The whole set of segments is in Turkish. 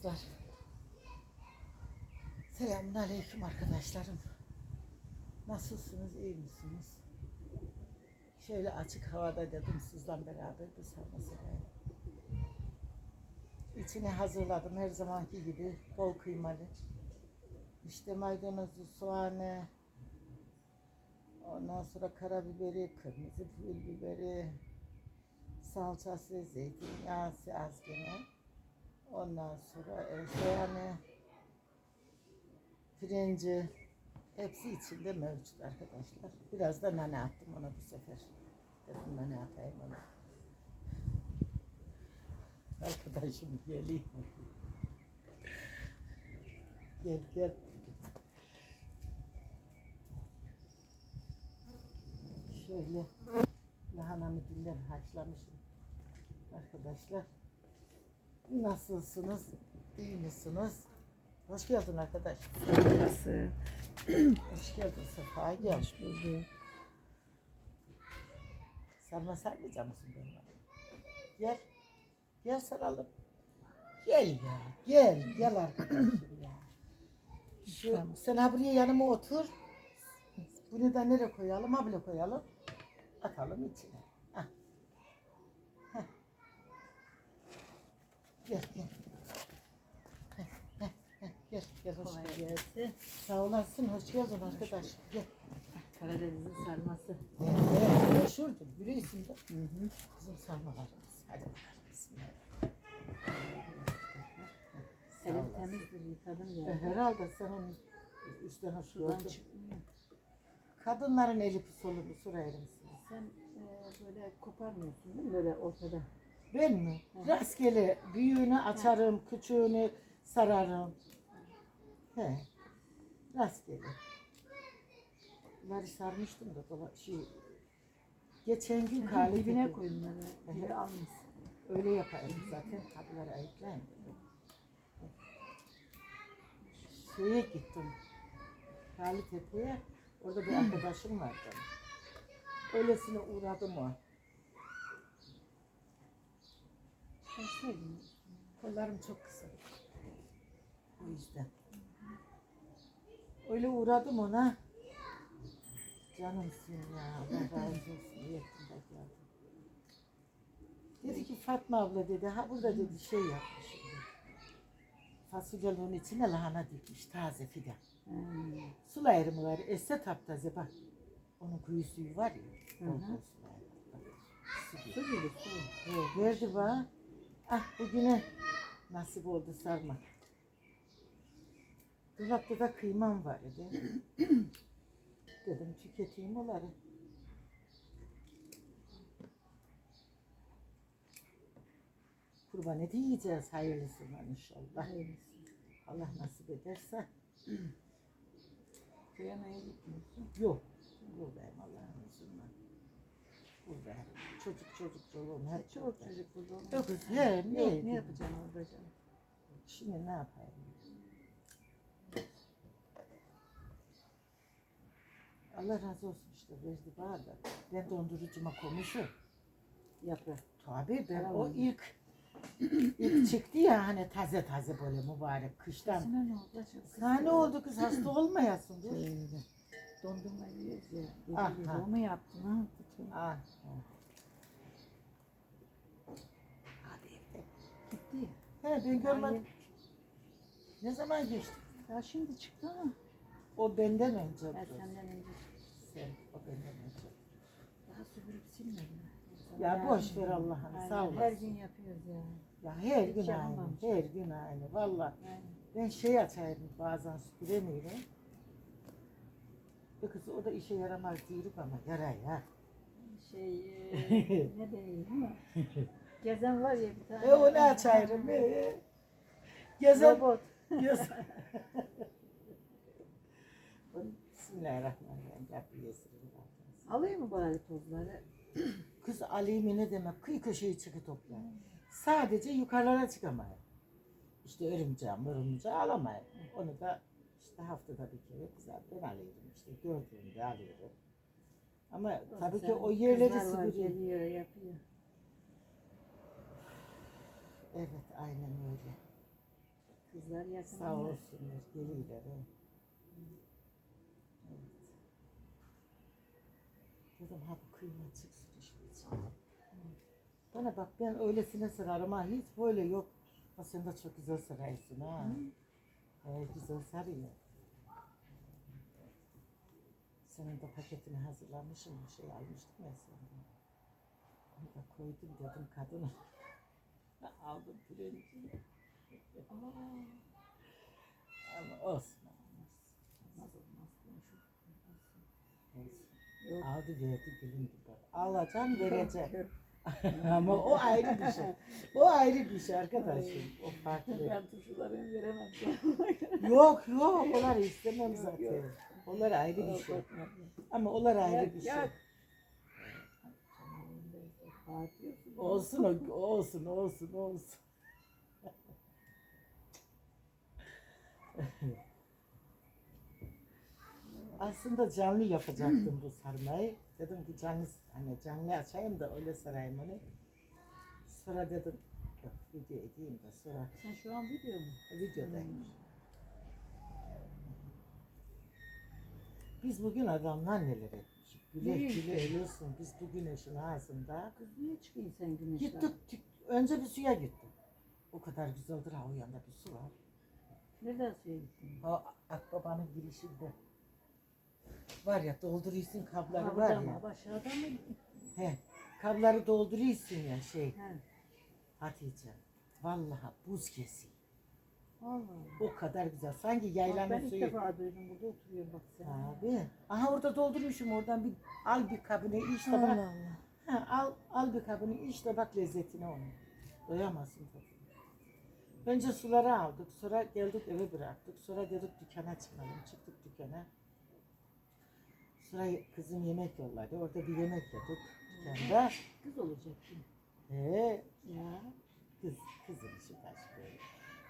kızlar. Selamünaleyküm arkadaşlarım. Nasılsınız, iyi misiniz? Şöyle açık havada dedim sizle beraber bir sarma sarayım. İçini hazırladım her zamanki gibi bol kıymalı. İşte maydanozu, soğanı, ondan sonra karabiberi, kırmızı pul biberi, salçası, zeytinyağı az gene. Ondan sonra e, soğanı, pirinci, hepsi içinde mevcut arkadaşlar. Biraz da nane attım ona bu sefer. Dedim nane atayım ona. Arkadaşım geleyim. Gel gel. Şöyle lahanamı dinden haşlamışım. Arkadaşlar nasılsınız? İyi misiniz? Hoş geldin arkadaş. Nasıl? Hoş geldin Sefa gel. Hoş bulduk. Sarma sarmayacak mısın benimle? Gel. Gel saralım. Gel ya. Gel. Gel arkadaşım ya. Şu, Tamam. sen ha buraya yanıma otur. Bunu da nereye koyalım? Ha koyalım. Atalım içine. Hah. Heh. Gel gel. Heh, heh, heh. Gel gel hoş Kolay geldin. gelsin. Sağ olasın. Hoş geldin arkadaş. Gel. Karadeniz'in sarması. Evet, meşhurdur. Biliyorsun da. Bizim sarmalarımız. Hadi bakalım. Bismillah. Elim temizdir, yıkadım E, ya. Herhalde senin üstten hoş Sudan gördüm. çıkmıyor. Kadınların eli solunu sırayırım size. Sen e, böyle koparmıyorsun değil mi? Böyle ortada. Ben mi? Rastgele büyüğünü açarım, küçüğünü sararım. He. Rastgele. Bunları sarmıştım da dola, şey, geçen gün kali Dibine koy bunları. Hı hı. Dibi almasın. Öyle yaparım zaten. Kapıları ayıklayın. Şeye gittim. Tepe'ye. Orada bir arkadaşım vardı. Öylesine uğradım o. Çıkarsaydın. Kollarım çok kısa. O yüzden. Öyle uğradım ona. Canımsın ya. Allah razı olsun. Yetim de geldi. Dedi ki Fatma abla dedi. Ha burada dedi şey yapmış. dedi. Fasulyenin içine lahana dikmiş. Taze fidan. Hmm. Sula ayrımı var. Esse taptaze bak. Onun kuyu suyu var ya. Hı hı. Su gibi su. Evet, verdi bana. Ah bugüne nasip oldu sarma. Dolapta da kıymam var idi. Dedim tüketeyim onları. Kurban eti yiyeceğiz hayırlısından inşallah. Hayırlısı. Allah nasip ederse. Kıyamaya gitmiyorsun. Yok. Buradayım Allah'ın izniyle. Çocuk çocuk çoluğum hep Çok buradayım. çocuk burada olmaz. Yok kız, he, ne Yok, edeyim? ne yapacaksın orada canım? Şimdi ne yapayım? Allah razı olsun işte verdi bana da. Ben dondurucuma koymuşum. Yaprak. Tabii ben o Tamam. ilk ilk çıktı ya hani taze taze böyle mübarek kıştan. Sana ne oldu? Çok Sana ne oldu kız hasta olmayasın. Öyle. Dondurma yiyoruz ya. Ah, ah. Onu yaptın ha. Bütün. Ah. Hadi evde. Gitti ya. He ben görmedim. Ne zaman geçti? Ya şimdi çıktı ama. O benden önce. Ya dur. senden önce Sen, o benden önce. daha süpürüp silmedim. Ya Sana boş ver. Allah'ını, sağ Her olasın. gün yapıyoruz ya. Ya her Hiç gün aynı, her gün aynı. Valla ben şey açayım bazen süpüremiyorum. Bu kız o da işe yaramaz diyoruz ama yarar ya. Şey e, ne diyeyim ama. Gezen var ya bir tane. E o ne açayım? E, Gezen. Robot. Gezen. Bismillahirrahmanirrahim. Rabbi yesirin. Alıyor mu bari tozları? Kız Ali'mi ne demek? Kıyı köşeyi çıkı topla. Sadece yukarılara çıkamayın. İşte örümceği alamayın. Onu da işte haftada bir kere kızar ben alıyorum işte gördüğümde alıyorum. Ama tabii ki o yerleri kızlar var, süpürüyor. geliyor yapıyor. Evet aynen öyle. Kızlar yakın. Sağ ama olsunlar. Geliyorlar. he. Evet. Dedim ha bu kıyma çıksın işte. Bana bak ben öylesine sararım ha hiç böyle yok. De çok güzel saraysın ha. Evet güzel sarıyor. Senin de paketini hazırlamışım bir şey almıştım ya senden. Onu da koydum dedim kadına. Aldım pirinci. Ama olsun. Olmaz olmaz. Olsun. Aldı verdi gülüm gibi. Alacağım vereceğim. Ama o ayrı bir şey. O ayrı bir şey arkadaşım. O farklı. Ben turşularımı veremem. yok yok onları istemem zaten. yok. Onlar ayrı bir şey. Ama onlar ayrı bir şey. Olsun o- olsun olsun olsun. Aslında canlı yapacaktım bu sarmayı. Dedim ki canlı hani canlı açayım da öyle sarayım onu. Sonra dedim yok video edeyim de sonra Sen şu an video mu? videodayım. Biz bugün adamlar neler etmiş. Güle Ne güle işte? ölürsün. Biz bu güneşin ağzında Kız niye çıkıyorsun sen güneşten? Gittik, git- önce bir suya gittik. O kadar güzeldir ha o yanda bir su var. Nereden suya gittin? O Akbaba'nın girişinde. Var ya dolduruyorsun kabları var buradan mı? ya. Aşağıdan mı gittin? He, kabları dolduruyorsun ya şey He. Hatice. Vallahi buz kesiyor. Allah Allah. O kadar güzel. Sanki Bak, yaylanın ben ilk suyu. defa duydum. Burada oturuyorum bak sen. Abi. Aha orada doldurmuşum oradan bir al bir kabını iç de Allah bak. Allah. Ha, al, al bir kabını iç de bak lezzetine onu. Doyamazsın tabii. Önce suları aldık. Sonra geldik eve bıraktık. Sonra dedik dükkana çıkalım. Çıktık dükkana. Sonra kızım yemek yolladı. Orada bir yemek yedik dükkanda. Kız olacaksın. Ee, Ya. kız, kızın işi başka.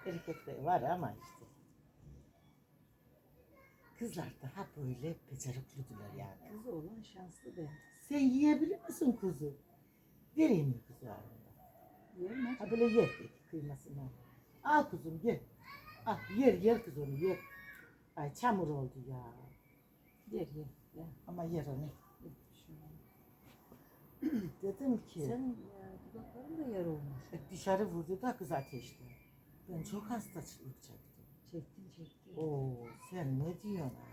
Erkek de var ama işte. Kızlar daha böyle beceriklidirler yani. Kız olan şanslı be. Sen yiyebilir misin kuzu? Vereyim mi kuzu ağzına? Yer mi? Ha böyle yer dedi kıymasını. Al kuzum ye. Al yer yer kız onu yer. Ay çamur oldu ya. Yer yer. Ya. Ama yer onu. Dedim ki Senin dudakların da yer olmuş. e, dışarı vurdu da kız ateşte. Ben çok hastalık çektim. Çektin çektin. Oo sen ne diyorsun ha?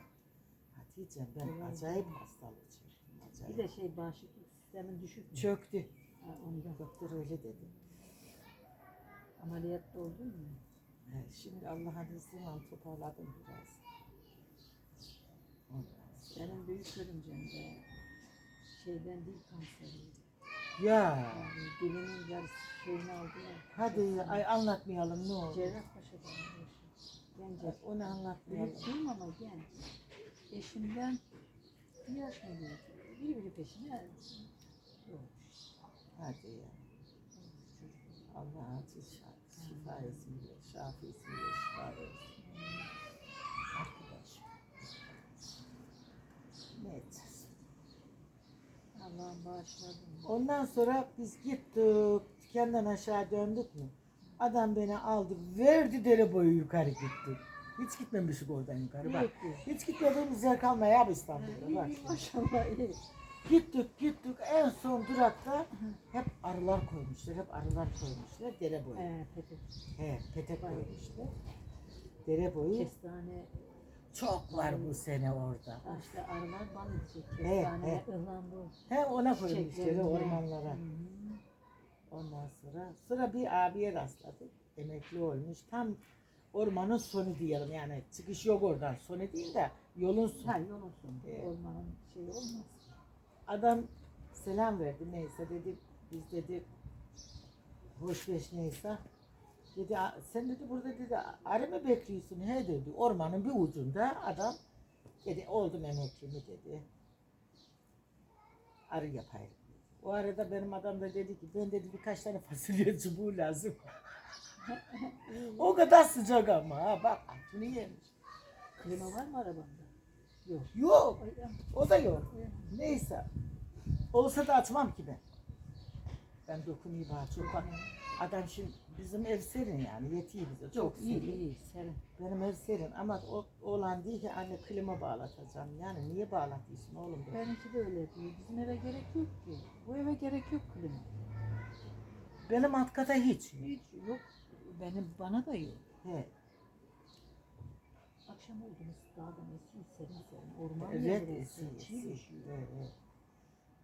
Hatice'm ben Evet. acayip hastalık çektim. Bir Acayip. de şey bağışıklık sistemin düşük. mü? Çöktü. Ha, ondan. Doktor öyle dedi. Ameliyatta oldun mu? He, şimdi Allah'ın izniyle toparladım biraz. Ondan Benim büyük görümcem de şeyden dil kanseri. Ya Yani dilinin yarısı şeyini aldılar. hadi ay anlatmayalım ne olur. Cerrahpaşa'da Gence. Onu anlatmayalım. Büyük değil ama genç. Eşimden bir yaş mı büyük? Biri biri peşine. Hadi ya. Allah acil şa- şifa ismiyle, şafi ismiyle şifa versin. Arkadaş. Ne edeceğiz? Allah'ım bağışladım. Ondan sonra biz gittik, dükkandan aşağı döndük mü? Adam beni aldı, verdi dere boyu yukarı gittik. Hiç gitmemişik oradan yukarı bak. Hiç gitmediğimiz yer kalmıyor Ha, İstanbul'da bak. maşallah iyi. Gittik gittik en son durakta hep arılar koymuşlar, hep arılar koymuşlar dere boyu. He, peki. He, petek koymuşlar. Dere boyu Kestane, çok var bu sene orada. işte arılar bal edecek. Kestane, he. ona koymuşlar Çiçeklerinde. ormanlara. Ondan sonra sonra bir abiye rastladık. Emekli olmuş. Tam ormanın sonu diyelim yani çıkış yok oradan. Sonu değil de yolun sonu. Ha yolun sonu. Evet. Ormanın şeyi olmaz. Adam selam verdi neyse dedi biz dedi hoş beş neyse dedi "A- sen dedi burada dedi arı mı bekliyorsun he dedi ormanın bir ucunda adam dedi oldum emekli mi dedi arı yapayım o arada benim adam da dedi ki ben dedi birkaç tane fasulye çubuğu lazım o kadar sıcak ama ha bak bunu yemiş Klima var mı arabanda? Yok. yok o da yok. Neyse. Olsa da atmam ki ben. Ben dokunayım ha çok bak. Adam şimdi Bizim ev serin yani yetiyor bize. Çok, iyi serin. iyi serin. Benim ev serin ama o oğlan diyor ki anne klima bağlatacağım. Yani niye bağlatıyorsun oğlum? diyor. Benimki de öyle diyor. Bizim eve gerek yok ki. Bu eve gerek yok klima. Benim alt kata hiç. Hiç yok. Benim bana da yok. He. Akşam oldu mu dağdan esiyor serin serin. Orman Evet, esiyor. Evet, evet.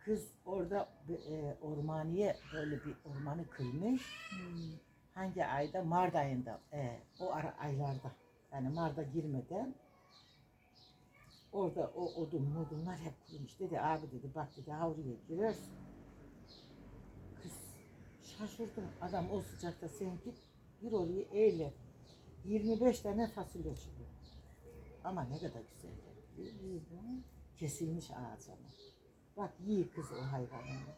Kız orada e, ormaniye böyle bir ormanı kırmış. Hmm. Hangi ayda? Mart ayında. E, o ara aylarda. Yani Mart'a girmeden orada o odun modunlar hep kurumuş. Dedi abi dedi bak dedi havluya girersin. Kız şaşırdım. Adam o sıcakta sen git bir oraya eğle. 25 tane fasulye çıkıyor. Ama ne kadar güzel. İyi? Kesilmiş ağaç ama. Bak yiy kız o hayvanını.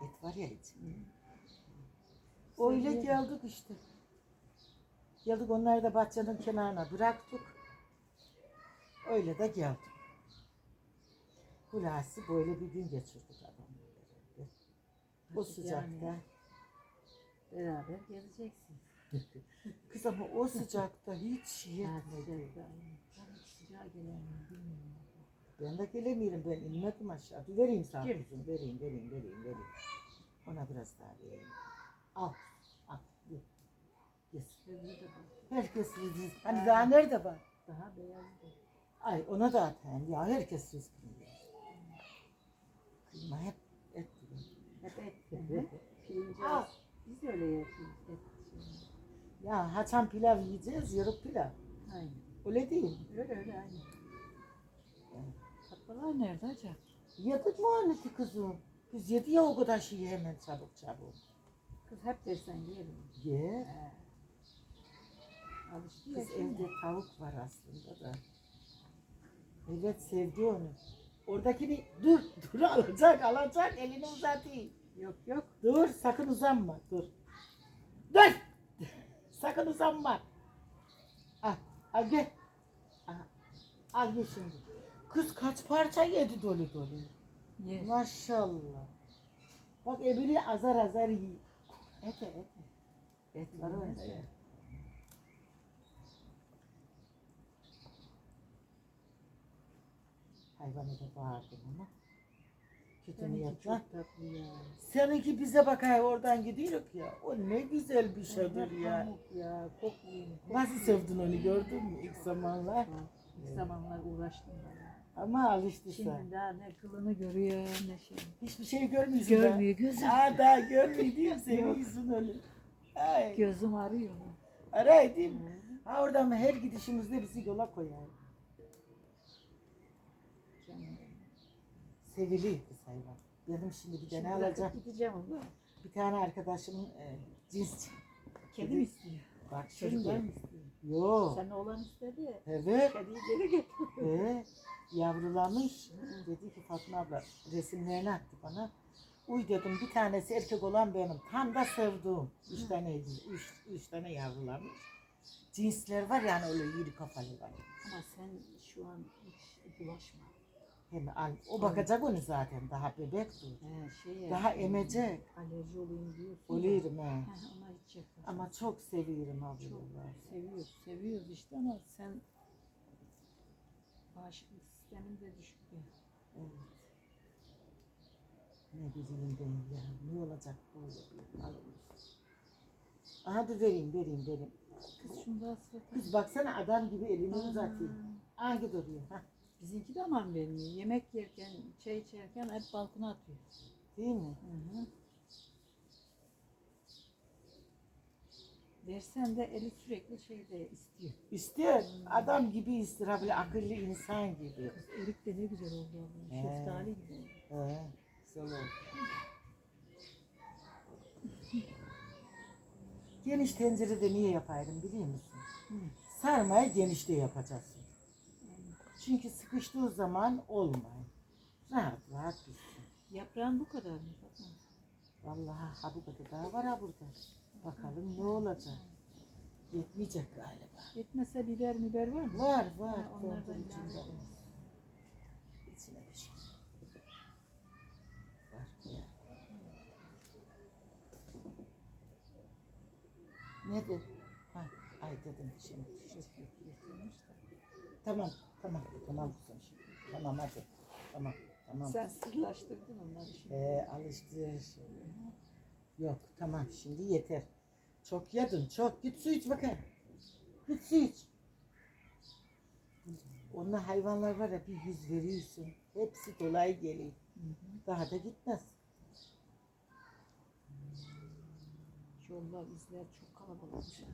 Et var ya içinde. Öyle geldik işte. Geldik onları da bahçenin kenarına bıraktık. Öyle de geldik. Hulası böyle bir gün geçirdik adamla beraber. O sıcakta. yani beraber gezeceksiniz. Kız ama o sıcakta hiç yetmedi. Ben hiç sıcağa gelemiyorum bilmiyorum. Ben de gelemiyorum ben inmedim aşağı. Dur vereyim sana kızım. Vereyim vereyim vereyim vereyim. Ona biraz daha vereyim. Al. Herkes rızkı. Hani daha nerede var? Daha beyaz da. Ay ona da atayım ya herkes rızkını yer. Kıyma hep et gibi. Hep et. Hı. Pirinci Al. az. Biz de öyle yapıyoruz. Et. Ya haçan pilav yiyeceğiz, yarık pilav. Aynen. Öyle değil mi? Öyle öyle aynen. Tatlılar nerede acaba? Yedik mi annesi kızım? Kız yedi ya o kadar şeyi hemen çabuk çabuk. Kız hep dersen yiyelim. Ye. He. Alıştı ya evde tavuk var aslında da. Evet sevdi onu. Oradakini dur dur alacak alacak elini uzatayım. Yok yok. Dur sakın uzanma dur. Dur. sakın uzanma. Al al gel. Al, al ye şimdi. Kız kaç parça yedi dolu dolu. Ye. Maşallah. Bak ebili azar azar yiyor. Ete ete. Et var orada ya. Hayvana da bağırdım ama. Kötü Seninki niyetler. Seninki bize bakay oradan gidiyoruz ya. O ne güzel bir şeydir ya. ya. Koklayayım. Nasıl sevdin onu gördün mü ilk zamanlar? İlk zamanlar uğraştım ben. Ama alıştı sen. Şimdi daha ne kılını görüyor ne şey. Hiçbir şey görmüyorsun. Görmüyor gözüm. Aa daha görmüyor değil mi? Seviyorsun öyle. Ay. Gözüm arıyor. Aray değil mi? Ha oradan her gidişimizde bizi yola koyar. Canım. Seviliyor kız hayvan. Benim şimdi bir tane alacağım. gideceğim ama. Bir tane arkadaşımın e, cinsçi. Kedi mi istiyor? Bak Çocuklar mı istiyor? Yok. Sen oğlan istedi. Evet. Kediyi geri getir. Ee, yavrulamış. Dedi ki Fatma abla resimlerini attı bana. Uy dedim bir tanesi erkek olan benim. Tam da sevdiğim. Üç tane, üç, üç tane yavrulamış. Cinsler var yani öyle yürü kafalı var. Ama sen şu an hiç bulaşma. Hem al, o bakacak onu zaten daha bebek dur. He, şey Daha emecek. Alerji olayım diyorsun. ya. Oluyorum he. He, ona hiç yakın. Ama çok seviyorum çok seviyoruz. Seviyoruz işte ama sen bağışıklık sistemin de düşük ya. Evet. Ne bileyim ben ya. Ne olacak böyle bir. Aha dur vereyim vereyim vereyim. Kız şunu da. Kız baksana adam gibi elini Aa, uzatıyor. Hangi duruyor? Hah, Bizimki de aman vermiyor. Yemek yerken, çay içerken hep balkona atıyor. değil mi? Hı hı. Versen de eli sürekli şeyde istiyor. İster. Adam gibi ister. Ha böyle akıllı insan gibi. Erik de ne güzel oldu abla. He. Şeftali gibi oldu. He, güzel oldu. Geniş tencerede niye yapaydım biliyor musun? Sarmayı genişte yapacaksın. Çünkü sıkıştığı zaman olmuyor. Rahat rahat pişsin. Yaprağın bu kadar mı? Fatma? Vallahi ha bu kadar daha var ha burada. Bakalım ne olacak. Yetmeyecek galiba. Yetmese biber miber var mı? Var var. Ha, onlardan içinde. ederiz. İçine bir şey. Var ya. Ne de? Ha, ay dedim şimdi. De. Tamam, tamam, tamam kızım şimdi. Tamam hadi. Tamam, tamam. Sen sırlaştırdın onları şimdi. Ee, alıştır. Yok, tamam şimdi yeter. Çok yedin, çok. Git su iç bakayım. Git su iç. Onunla hayvanlar var ya bir yüz veriyorsun. Hepsi kolay geliyor. Daha da gitmez. Yollar, izler çok kalabalıkmış. ha.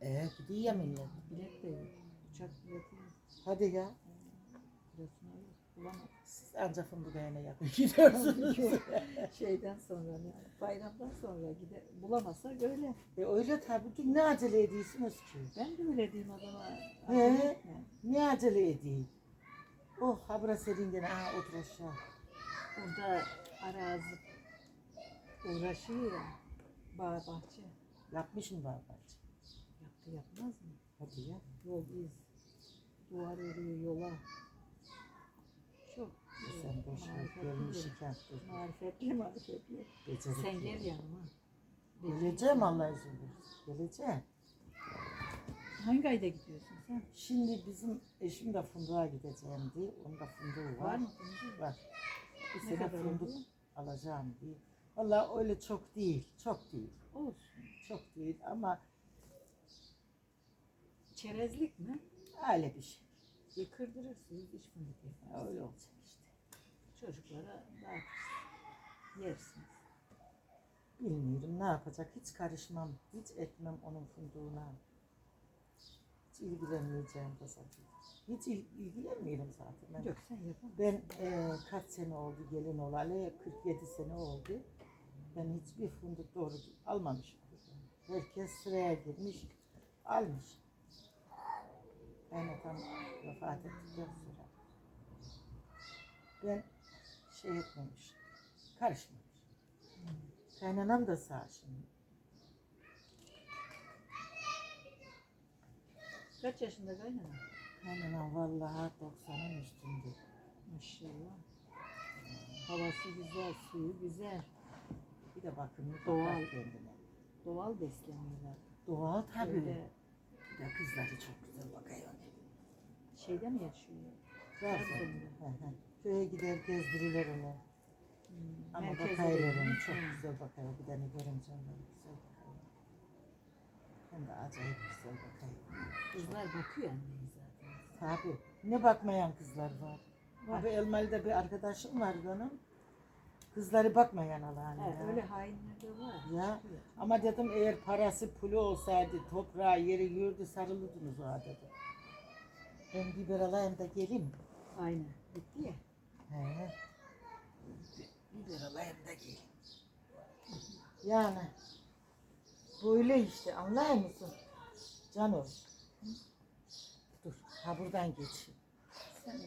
Ee, gidiyor ya millet. Bilet de yok. Uçak bileti yok. Hadi ya. Siz ancak fındık ayağına yakın gidiyorsunuz. Şeyden sonra bayramdan sonra gide bulamasa öyle. e öyle tabii ki ne acele ediyorsunuz ki? Ben de öyle diyeyim adama. He. acele etme. Ne acele edeyim? Oh habra serin gene. Aa otur aşağı. Burada arazi uğraşıyor ya. Bağ bahçe. Yapmış mı baba? Yaptı yapmaz mı? Hadi ya. Yol iz. Duvar örüyor yola. Çok Sen e, boş ver. şikayet Marifetli marifetli. Becerikli. Sen gel yanıma. Geleceğim Allah izin. Geleceğim. Hangi ayda gidiyorsun sen? Şimdi bizim eşim de fındığa gideceğim diye. Onun da fındığı var. Var mı? fındık? Var. Bir Ne sene fındık oldu? alacağım diye. Valla öyle çok değil. Çok değil. Olsun. Çok değil ama Çerezlik mi? Öyle bir şey. Bir kırdırırsınız Ya yaparsınız. öyle olacak işte. Çocuklara dağıtırsınız. Yersiniz. Bilmiyorum ne yapacak. Hiç karışmam. Hiç etmem onun fındığına. Hiç ilgilenmeyeceğim de zaten. Hiç il- ilgilenmiyorum zaten. Ben, Yok sen yapamazsın. ben eee, kaç sene oldu gelin olalı? 47 sene oldu. Ben hiçbir fındık doğru almamışım. Herkes sıraya girmiş, almış. Ben tam vefat ettikten sonra. Ben şey etmemiş, karışmamış. Kaynanam da sağ şimdi. Kaç yaşında kaynana? Kaynanam vallahi 90'ın üstünde. Maşallah. Havası güzel, suyu güzel. Bir de bakımlı Doğal. bakar kendine. Doğal besleniyorlar. Doğal tabii. Öyle De kızları çok güzel bakıyor. şeyde mi yaşıyor? Zaten. Trabzon'da. Köye gider gezdirirler onu. Hmm, Ama mi? onu çok güzel bakıyor. Bir tane görümce onları güzel bakıyor. Hem de acayip güzel bakıyor. Kızlar bakıyor anneye zaten. Tabii. Ne bakmayan kızlar var. Var. Abi Elmalı'da bir arkadaşım var benim. Kızları bakmayan Allah'ın Evet, ya. öyle hainler de var. Ya. Ama dedim eğer parası pulu olsaydı toprağı yeri yurdu sarılırdınız o dedim. Ben biber alayım da geleyim. Aynen. Bitti ya. He. Biber alayım da geleyim. Yani böyle işte anlar mısın? Canım. Dur ha buradan geç. Sen de.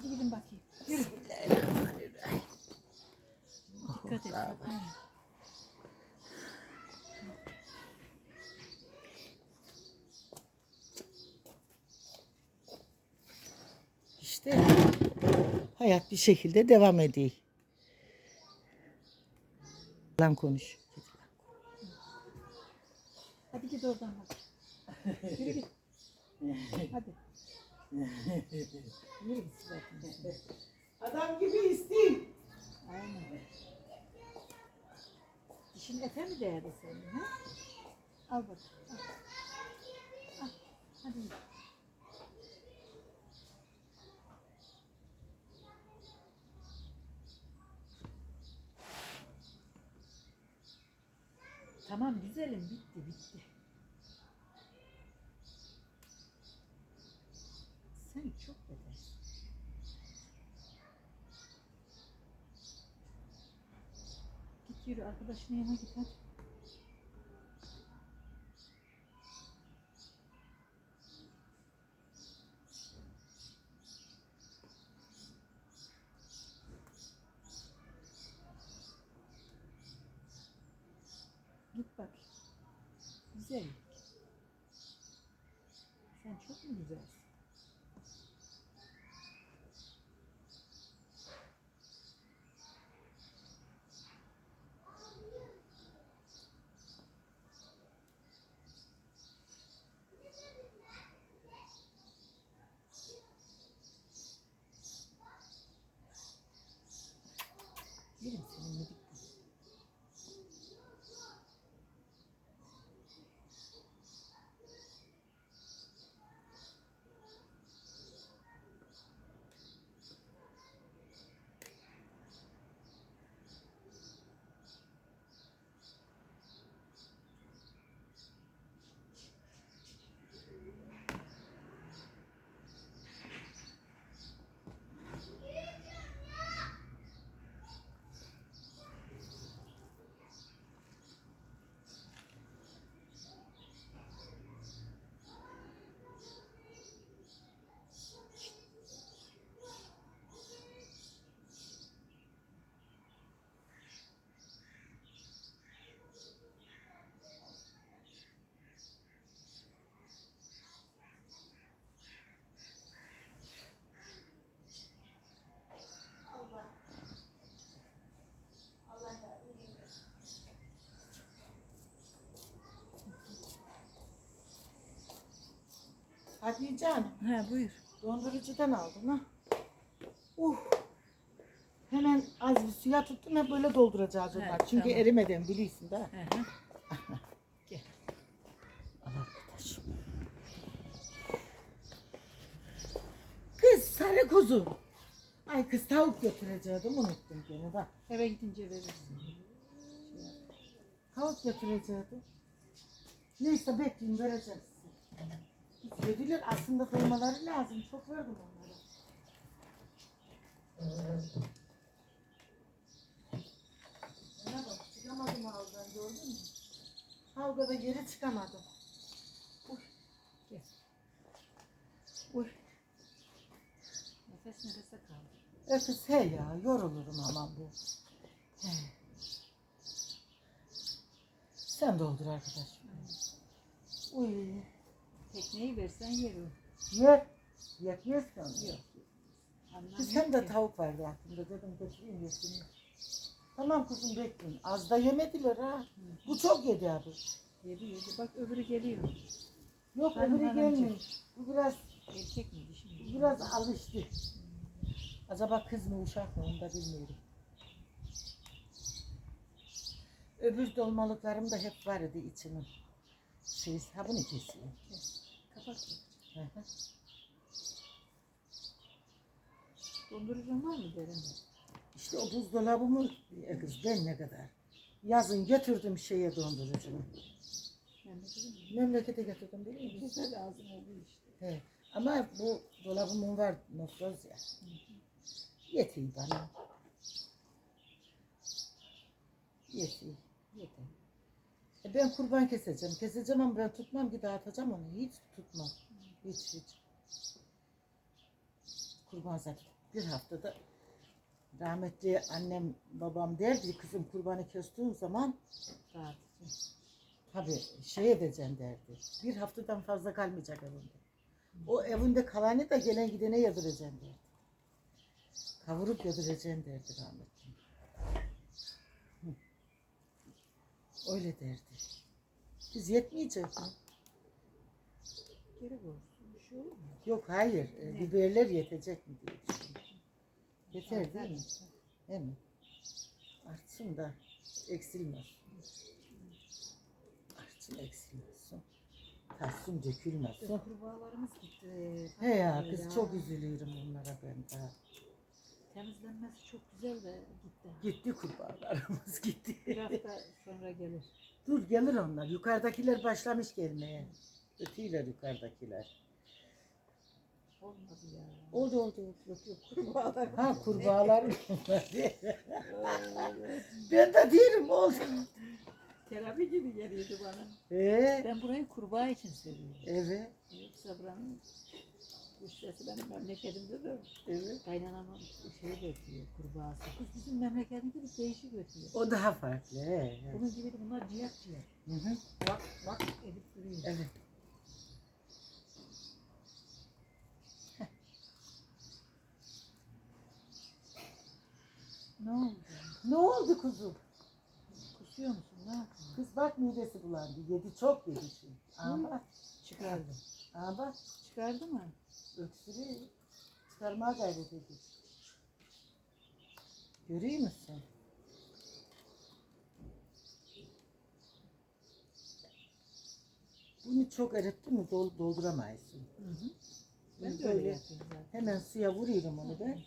Hadi gidin bakayım. Yürü. Dikkat et. İşte hayat bir şekilde devam ediyor. Lan konuş. Hadi git oradan bak. Yürü git. Hadi. Adam gibi isteyeyim. Aynen. Dişin ete mi değdi senin ha? Al bak. Al. Al. Hadi. Tamam güzelim bitti bitti. Sen çok betersin. Git yürü arkadaşının yanına git hadi. Git bak. Güzel. Sen çok mu güzelsin? Hatice Hanım. He buyur. Dondurucudan aldım ha. Uh. Hemen az bir suya tuttum hep böyle dolduracağız onlar. Evet, Çünkü tamam. erimeden biliyorsun da. Arkadaşım. Kız sarı kuzu. Ay kız tavuk götürecektim unuttum gene bak. Eve gidince verirsin. Tavuk götürecektim. Neyse bekleyin vereceğim size. Hiç Yediler aslında koymaları lazım. Çok verdim onlara. Bana bak çıkamadım havludan gördün mü? Havluda geri çıkamadım. Uy. Gel. Uy. Nefes nefese kaldı. Öküz he ya yorulurum ama bu. He. Sen doldur arkadaşım. Uy. Tekneyi versen yer o. Yer. Yetmez ki ona. Yok. Biz hem de tavuk vardı aklımda dedim götüreyim yesin. Tamam kızım bekleyin. Az da yemediler ha. Bu çok yedi abi. Yedi yedi. Bak öbürü geliyor. Yok Hanım, öbürü gelmiyor. Bu biraz Erkek mi dişi mi? bu biraz alıştı. Acaba kız mı uşak mı onu da bilmiyorum. Öbür dolmalıklarım da hep vardı içimin. Şey, ha bunu keseyim. Hı hı. Dondurucun var mı derinde? İşte o buzdolabımı e kız ben ne kadar. Yazın götürdüm şeye dondurucumu. Ben de dedim. Memlekete götürdüm biliyor musun? Bize lazım oldu işte. He. Ama bu dolabımın var nofroz ya. Yetiyor bana. Yetiyor. Yeter. E ben kurban keseceğim. Keseceğim ama ben tutmam ki dağıtacağım onu. Hiç tutmam. Hiç hiç. Kurban zaten bir haftada rahmetli annem babam derdi kızım kurbanı kestiğin zaman Dağıtıcı. tabi şey edeceğim derdi. Bir haftadan fazla kalmayacak evinde. O evinde kalanı da gelen gidene yedireceğim derdi. Kavurup yedireceğim derdi rahmetli. Hı. Öyle derdi. Biz yetmeyecek mi? Geri koysun. Bir şey olur mu? Yok hayır. e? Biberler yetecek mi diye düşünüyorum. Yeter değil mi? Değil mi? Artsın da eksilmez. Artsın eksilmesin. Taşsın dökülmesin. Kurbağalarımız gitti. He ya kız çok üzülüyorum bunlara ben de. Temizlenmesi çok güzel de gitti. Gitti kurbağalarımız gitti. Bir hafta sonra gelir. Dur gelir onlar. Yukarıdakiler başlamış gelmeye. Ötüyorlar yukarıdakiler. Olmadı ya. Oldu oldu oldu. Yok yok kurbağalar. Ha kurbağalar ben de diyorum oldu. Terapi gibi geliyordu bana. Ee, Ben burayı kurbağa için seviyorum. evet, Yoksa buranın sesi benim memleketimde de evet. kaynanamın şeyi götürüyor kurbağası. Kız bizim memleketinde bir değişik götürüyor. O daha farklı. He. Bunun gibi de bunlar ciğer ciğer. Hı hı. Bak bak edip duruyor. Evet. Ne oldu? Ne oldu kuzum? Kusuyor musun? Ne yapıyorsun? Kız bak midesi bulandı. Yedi çok yedi şimdi. Ama, Çıkardım. ama Çıkardı mı? Öksürüyor. Çıkarmaya gayret ediyor. Görüyor musun? Bunu çok erittin mi dol, dolduramayısın. Hı hı. Ben de öyle yapıyorum zaten. hemen suya vuruyorum onu ben.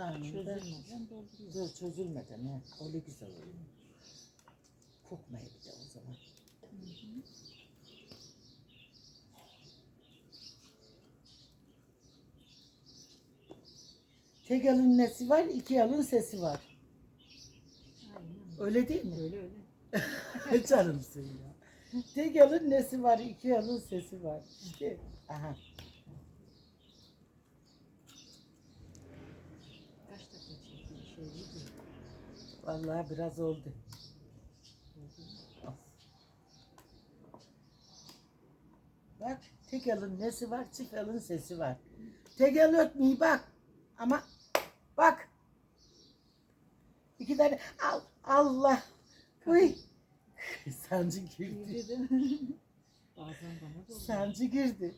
Anında. Çözülmeden dolduruyorum. Dur çözülmeden he. Öyle güzel oluyor. Kokmayı bir de o zaman. Hı hı. Tek alın nesi var, iki alın sesi var. Aynen. Öyle değil mi? Öyle öyle. Canımsın ya. Tek alın nesi var, iki alın sesi var. İşte. Aha. Kaç dakika çekti şey değil. Vallahi biraz oldu. Bak tek alın nesi var, çift alın sesi var. Tek el ötmeyi bak. Ama bak. İki tane al Allah. Uy. Sancı girdi. Sancı girdi.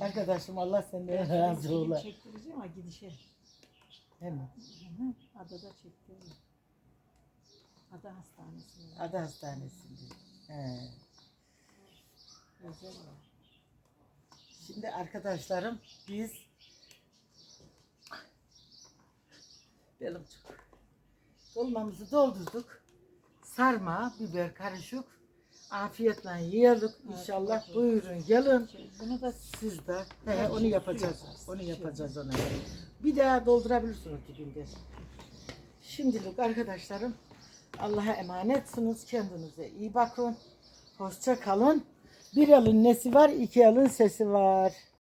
Arkadaşım Allah senden razı ola. Çektireceğim ama gidişe. Hemen. Adada çektiririm. Ada hastanesi. var. Ada Hastanesi'nde. He. Özel var. Şimdi arkadaşlarım biz benim çok dolmamızı doldurduk. Sarma, biber karışık. Afiyetle yiyelim inşallah. olsun. Buyurun gelin. Şey, Bunu da Siz de. He, onu şey yapacağız. yapacağız. Onu Şey yapacağız ona. Bir daha doldurabilirsiniz dibinde. Şimdilik arkadaşlarım Allah'a emanetsiniz. Kendinize iyi bakın. Hoşça kalın. Bir elin nesi var, iki elin sesi var.